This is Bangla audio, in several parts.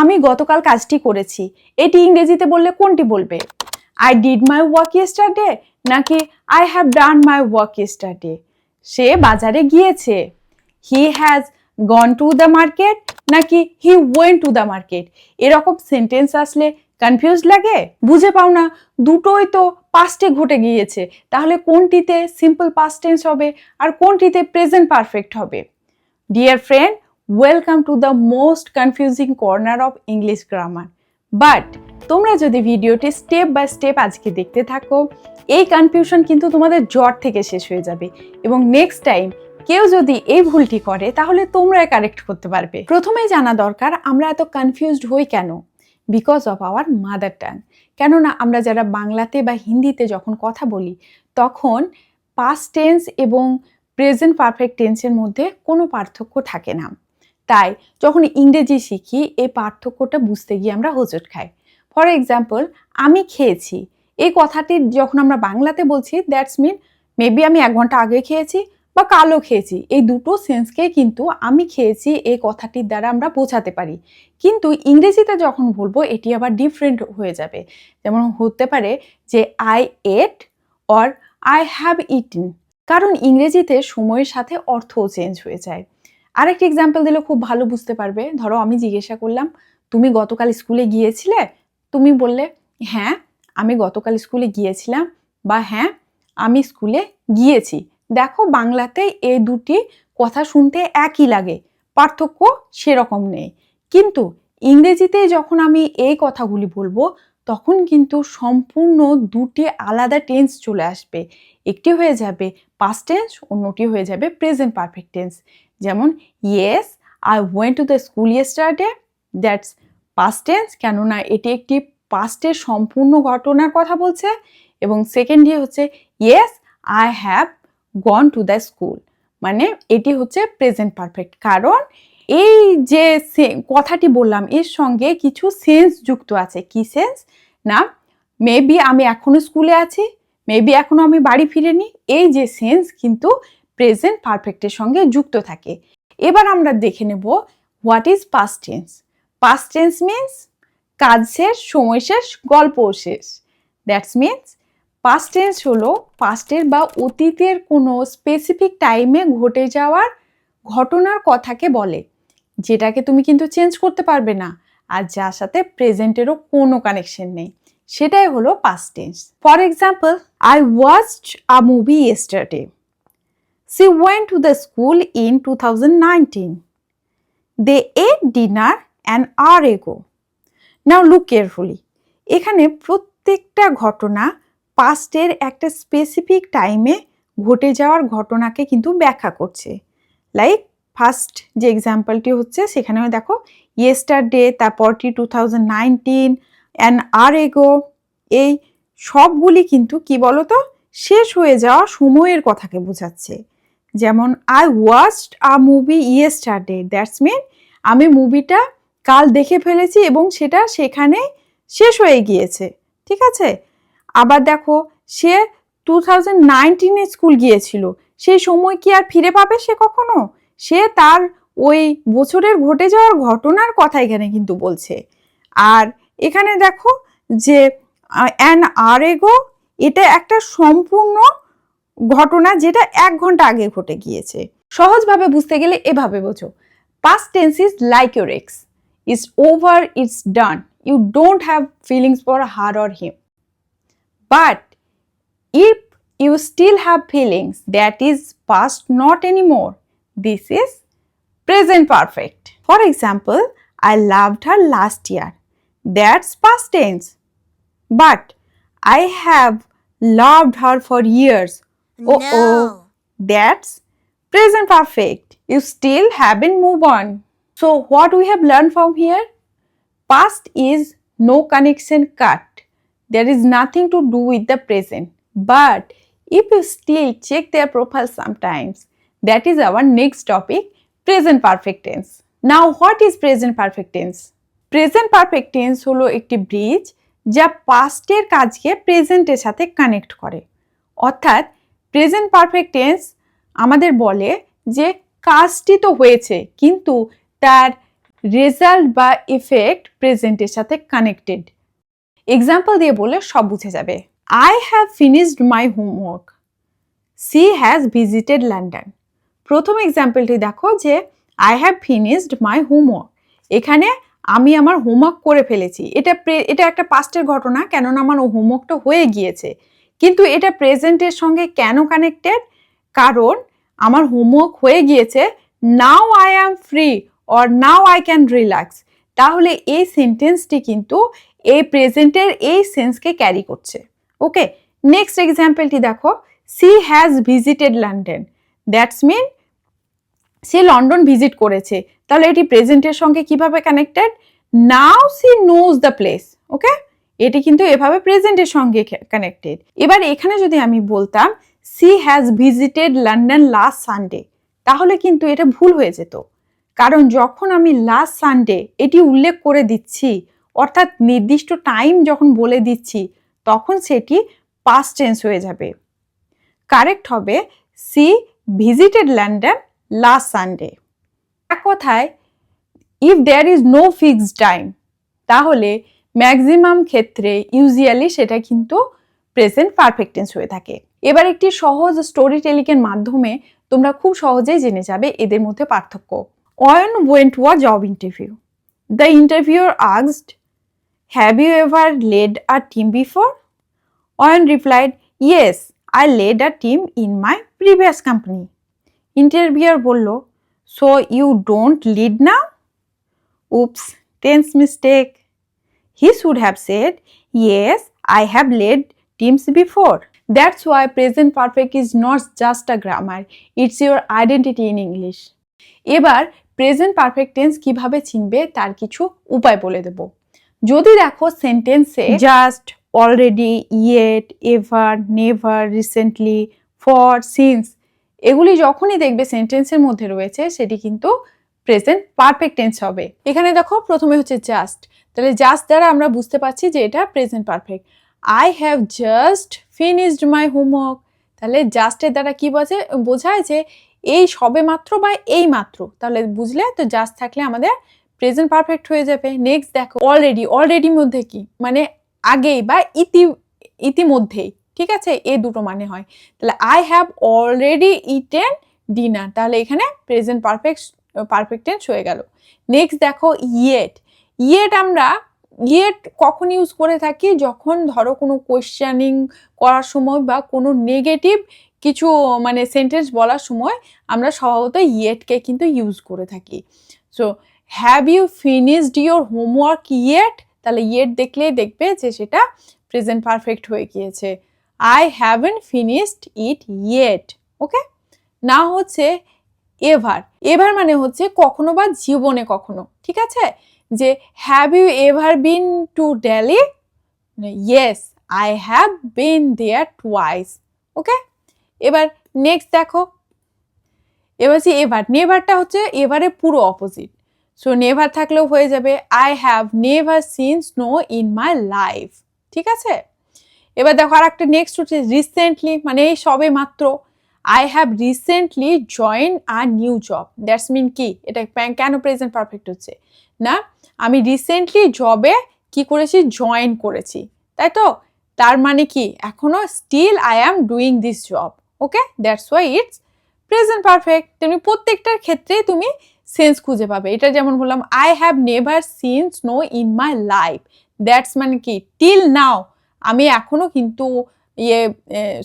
আমি গতকাল কাজটি করেছি। এটি ইংরেজিতে বললে কোনটি বলবে? I did my work yesterday নাকি I have done my work yesterday সে বাজারে গিয়েছে। He has gone to the market নাকি he went to the market এরকম সেন্টেন্স আসলে কনফিউজ লাগে? বুঝে পাও না, দুটোই তো পাস্টে ঘটে গিয়েছে। তাহলে কোনটিতে সিম্পল পাস্ট টেন্স হবে আর কোনটিতে প্রেজেন্ট পারফেক্ট হবে? Dear friend welcome to the most confusing corner of English grammar but তোমরা যদি ভিডিওটি স্টেপ বাই স্টেপ আজকে দেখতে থাকো, এই কনফিউশন কিন্তু তোমাদের জ্বর থেকে শেষ হয়ে যাবে। এবং নেক্সট টাইম কেউ যদি এই ভুলটি করে, তাহলে তোমরা কারেক্ট করতে পারবে। প্রথমেই জানা দরকার, আমরা এত কনফিউজড হই কেন? Because of our mother tongue কেননা আমরা যারা বাংলাতে বা হিন্দিতে যখন কথা বলি, তখন পাস্ট টেন্স এবং প্রেজেন্ট পারফেক্ট টেন্সের মধ্যে কোনো পার্থক্য থাকে না। তাই যখন ইংরেজি শিখি, এই পার্থক্যটা বুঝতে গিয়ে আমরা হোঁচট খাই। ফর এক্সাম্পল আমি খেয়েছি। এই কথাটি যখন আমরা বাংলাতে বলছি দ্যাটস মিন মেবি আমি এক ঘণ্টা আগে খেয়েছি বা কালো খেয়েছি। এই দুটো সেন্সকে কিন্তু আমি খেয়েছি, এই কথাটির দ্বারা আমরা বোঝাতে পারি। কিন্তু ইংরেজিতে যখন বলব, এটি আবার ডিফারেন্ট হয়ে যাবে। যেমন হতে পারে যে I ate or I have eaten কারণ ইংরেজিতে সময়ের সাথে অর্থও চেঞ্জ হয়ে যায়। আরেকটি এক্সাম্পল দিলে খুব ভালো বুঝতে পারবে। ধরো আমি জিজ্ঞাসা করলাম, তুমি গতকাল স্কুলে গিয়েছিলে? তুমি বললে হ্যাঁ আমি গতকাল স্কুলে গিয়েছিলাম বা হ্যাঁ আমি স্কুলে গিয়েছি। দেখো বাংলাতে এই দুটি কথা শুনতে একই লাগে, পার্থক্য সেরকম নেই। কিন্তু ইংরেজিতে যখন আমি এই কথাগুলি বলব, তখন কিন্তু সম্পূর্ণ দুটি আলাদা টেন্স চলে আসবে। একটি হয়ে যাবে পাস্ট টেন্স অন্যটি হয়ে যাবে প্রেজেন্ট পারফেক্ট টেন্স যেমন yes I went to the school yesterday that's past tense কেননা এটি একটি পাস্টের সম্পূর্ণ ঘটনার কথা বলছে, এবং সেকেন্ড সেকেন্ডলি হচ্ছে yes I have gone to the school মানে এটি হচ্ছে প্রেজেন্ট পারফেক্ট কারণ এই যে কথাটি বললাম, এর সঙ্গে কিছু সেন্স যুক্ত আছে, কি সেন্স না মেবি আমি এখনও স্কুলে আছি মেবি এখনও আমি বাড়ি ফিরিনি, এই যে সেন্স কিন্তু প্রেজেন্ট পারফেক্টের সঙ্গে যুক্ত থাকে। এবার আমরা দেখে নেব what is past tense past tense means কাজ শেষ, সময় শেষ গল্প শেষ। দ্যাটস মিন্স পাস্ট টেন্স হলো পাস্টের বা অতীতের কোনো স্পেসিফিক টাইমে ঘটে যাওয়ার ঘটনার কথাকে বলে। যেটাকে তুমি কিন্তু চেঞ্জ করতে পারবে না। আর যার সাথে প্রেজেন্টেরও কোনো কানেকশন নেই। সেটাই হলো past tense for example I watch a movie yesterday to the school in two thousand nineteen they ate dinner an hour ago now look carefully এখানে প্রত্যেকটা ঘটনা পাস্টের একটা স্পেসিফিক টাইমে ঘটে যাওয়ার ঘটনাকে কিন্তু ব্যাখ্যা করছে। লাইক ফার্স্ট যে এক্সাম্পলটি হচ্ছে সেখানে দেখো yesterday তারপরটি two thousand nineteen an hour ago এই সবগুলি কিন্তু কি বলতো? শেষ হয়ে যাওয়া সময়ের কথাকে বোঝাচ্ছে। যেমন I watched a movie yesterday that's mean আমি মুভিটা কাল দেখে ফেলেছি এবং সেটা সেখানে শেষ হয়ে গিয়েছে। ঠিক আছে? আবার দেখো, সে টু থাউজেন্ড নাইনটিনে স্কুল গিয়েছিল। সেই সময় কি আর ফিরে পাবে সে কখনো? সে তার ওই বছরের ঘটে যাওয়ার ঘটনার কথা এখানে কিন্তু বলছে। আর এখানে দেখো যে অ্যান আর এগো এটা একটা সম্পূর্ণ ঘটনা যেটা এক ঘণ্টা আগে ঘটে গিয়েছে। সহজভাবে বুঝতে গেলে এভাবে বোঝো। Past tense is like your ex it's over it's done you don't have feelings for her or him but if you still have feelings that is past not any more this is present perfect for example I loved her last year that's past tense but I have loved her for years oh oh that's present perfect you still haven't moved on so what we have learned from here past is no connection cut there is nothing to do with the present but if you still check their profile sometimes that is our next topic present perfect tense now what is present perfect tense present perfect tense হলো একটি ব্রিজ যা পাস্টের কাজকে প্রেজেন্টের সাথে কানেক্ট করে অর্থাৎ প্রেজেন্ট পারফেক্ট টেন্স আমাদের বলে যে কাজটি তো হয়েছে, কিন্তু তার রেজাল্ট বা এফেক্ট প্রেজেন্টের সাথে কানেক্টেড এক্সাম্পল দিয়ে বললে সব বুঝে যাবে। I have finished my homework she has visited London প্রথম এক্সাম্পলটি দেখো যে I have finished my homework এখানে আমি আমার হোমওয়ার্ক করে ফেলেছি। এটা এটা একটা পাস্টের ঘটনা, কেননা আমার হোমওয়ার্কটা হয়ে গিয়েছে। কিন্তু এটা প্রেজেন্টের সঙ্গে কেন কানেক্টেড কারণ আমার হোমওয়ার্ক হয়ে গিয়েছে now I am free or now I can relax তাহলে এই সেন্টেন্সটি কিন্তু এই প্রেজেন্টের এই সেন্সকে ক্যারি করছে। ওকে নেক্সট এক্সাম্পলটি দেখো she has visited London that's mean say London visit করেছে। তাহলে এটি প্রেজেন্টের সঙ্গে কীভাবে connected now she knows the place okay এটি কিন্তু এভাবে প্রেজেন্টের সঙ্গে কানেক্টেড এবার এখানে যদি আমি বলতাম she has visited London last Sunday তাহলে কিন্তু এটা ভুল হয়ে যেত। কারণ যখন আমি লাস্ট সানডে এটি উল্লেখ করে দিচ্ছি, অর্থাৎ নির্দিষ্ট টাইম যখন বলে দিচ্ছি, তখন সেটি পাস্ট টেন্স হয়ে যাবে। কারেক্ট হবে she visited London last Sunday এক কথায় if there is no fixed time তাহলে ম্যাক্সিমাম ক্ষেত্রে ইউজুয়ালি সেটা কিন্তু প্রেজেন্ট পারফেক্ট টেন্স হয়ে থাকে। এবার একটি সহজ স্টোরি টেলিকের মাধ্যমে তোমরা খুব সহজেই জেনে যাবে এদের মধ্যে পার্থক্য। Ayan went to a job interview the interviewer asked have you ever led a team before Ayan replied yes I led a team in my previous company interviewer বলল so you don't lead now oops tense mistake he should have said yes I have led teams before that's why present perfect is not just a grammar it's your identity in English এবার প্রেজেন্ট পারফেক্ট টেন্স কীভাবে চিনবে তার কিছু উপায় বলে দেব। যদি দেখো সেন্টেন্সে just already yet ever never recently for since এগুলি যখনই দেখবে সেন্টেন্সের মধ্যে রয়েছে, সেটি কিন্তু প্রেজেন্ট পারফেক্ট টেন্স হবে। এখানে দেখো প্রথমে হচ্ছে জাস্ট তাহলে জাস্ট দ্বারা আমরা বুঝতে পারছি যে এটা present perfect I have just finished my homework তাহলে জাস্টের দ্বারা কি বোঝে, বোঝায় যে এই সবে মাত্র বা এই মাত্র। তাহলে বুঝলে তো জাস্ট থাকলে আমাদের প্রেজেন্ট পারফেক্ট হয়ে যাবে। নেক্সট দেখো অলরেডি অলরেডি মধ্যে কি? মানে আগেই বা ইতি, ইতিমধ্যেই। ঠিক আছে? এ দুটো মানে হয়। তাহলে I have already eaten dinner তাহলে এখানে প্রেজেন্ট পারফেক্ট পারফেক্ট টেন্স হয়ে গেল। নেক্সট দেখো ইয়েট ইয়েট আমরা ইয়েট কখন ইউজ করে থাকি? যখন ধরো কোনো কোয়েশ্চেনিং করার সময় বা কোনো নেগেটিভ কিছু মানে সেন্টেন্স বলার সময় আমরা স্বভাবত ইয়েটকে কিন্তু ইউজ করে থাকি। So have you finished your homework yet তাহলে ইয়েট দেখলেই দেখবে যে সেটা প্রেজেন্ট পারফেক্ট হয়ে গিয়েছে। I haven't finished it yet okay না হচ্ছে এভার। এভার মানে হচ্ছে কখনো বা জীবনে কখনো, ঠিক আছে? যে have you ever been to Delhi yes I have been there twice okay এবার নেক্সট দেখো। এবার হচ্ছে এভার। নেভারটা হচ্ছে এভারের পুরো অপোজিট সো নেভার থাকলেও হয়ে যাবে I have never seen snow in my life ঠিক আছে? এবার দেখো আর একটা নেক্সট হচ্ছে রিসেন্টলি মানে এই সবে মাত্র। I have recently join a new job that's mean কি? এটা কেন প্রেজেন্ট পারফেক্ট হচ্ছে? না, আমি রিসেন্টলি জবে কি করেছি? জয়েন করেছি। তাই তো? তার মানে কি? এখনও still I am doing this job okay that's why it's present perfect তেমনি প্রত্যেকটার ক্ষেত্রে তুমি সেন্স খুঁজে পাবে। এটা যেমন বললাম I have never seen snow in my life that's মানে কি? টিল নাও আমি এখনও কিন্তু ইয়ে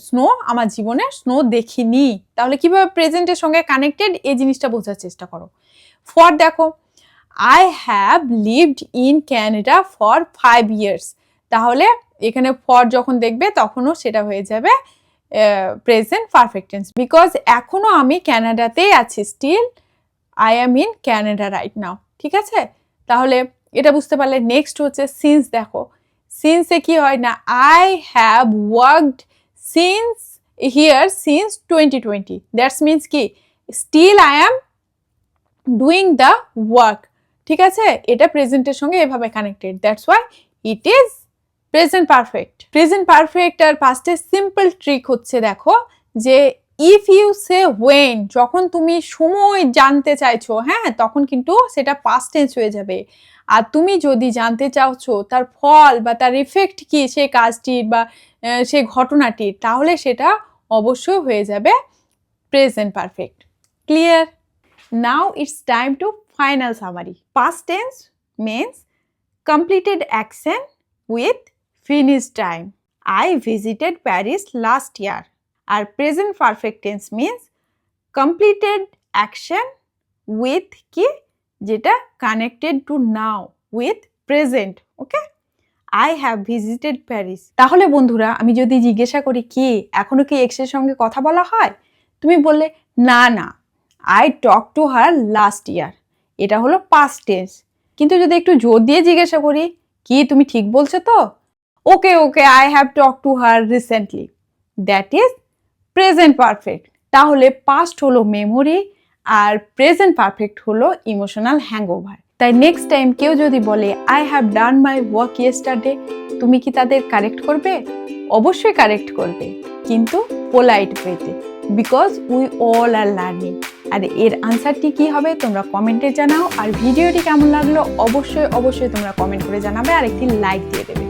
স্নো আমার জীবনে স্নো দেখিনি। তাহলে কীভাবে প্রেজেন্টের সঙ্গে কানেক্টেড এই জিনিসটা বোঝার চেষ্টা করো। ফর দেখো I have lived in Canada for five years তাহলে এখানে ফর যখন দেখবে, তখনও সেটা হয়ে যাবে প্রেজেন্ট পারফেক্ট টেন্স বিকজ এখনও আমি ক্যানাডাতেই আছি still I am in Canada right now ঠিক আছে? তাহলে এটা বুঝতে পারলে নেক্সট হচ্ছে সিন্স দেখো। সিন্সে কি হয় না? I have worked since here since twenty twenty that's means কি? Still I am doing the work ঠিক আছে? এটা প্রেজেন্টের সঙ্গে এভাবে connected that's why it is present perfect present perfect আর পাস্টের সিম্পল ট্রিক হচ্ছে দেখো যে ইফ ইউ সে ওয়েন যখন তুমি সময় জানতে চাইছো হ্যাঁ তখন কিন্তু সেটা পাস্ট টেন্স হয়ে যাবে আর তুমি যদি জানতে চাওছো তার ফল বা তার ইফেক্ট কি সেই কাজটির বা সেই ঘটনাটির, তাহলে সেটা অবশ্যই হয়ে যাবে present perfect clear now it's time to final summary past tense means completed action with finished time. I visited Paris last year. R present perfect tense means completed action with কি? যেটা connected to now with present okay I have visited Paris তাহলে বন্ধুরা, আমি যদি জিজ্ঞাসা করি, কি এখনও কি এক্সের সঙ্গে কথা বলা হয়? তুমি বললে, না না। I talk to her last year এটা হলো পাস্ট টেন্স কিন্তু যদি একটু জোর দিয়ে জিজ্ঞাসা করি, কি তুমি ঠিক বলছো তো? Okay okay I have talk to her recently that is present perfect. তাহলে পাস্ট হলো মেমোরি আর প্রেজেন্ট পারফেক্ট হলো ইমোশনাল হ্যাংওভার তাই নেক্সট টাইম কেউ যদি বলে I have done my work yesterday তুমি কি তাদের কারেক্ট করবে? অবশ্যই কারেক্ট করবে, কিন্তু পোলাইট ওয়েতে because we all are learning আর এর আনসারটি কি হবে তোমরা কমেন্টে জানাও। আর ভিডিওটি কেমন লাগল? অবশ্যই অবশ্যই তোমরা কমেন্ট করে জানাবে। আর একটি লাইক দিয়ে দেবে।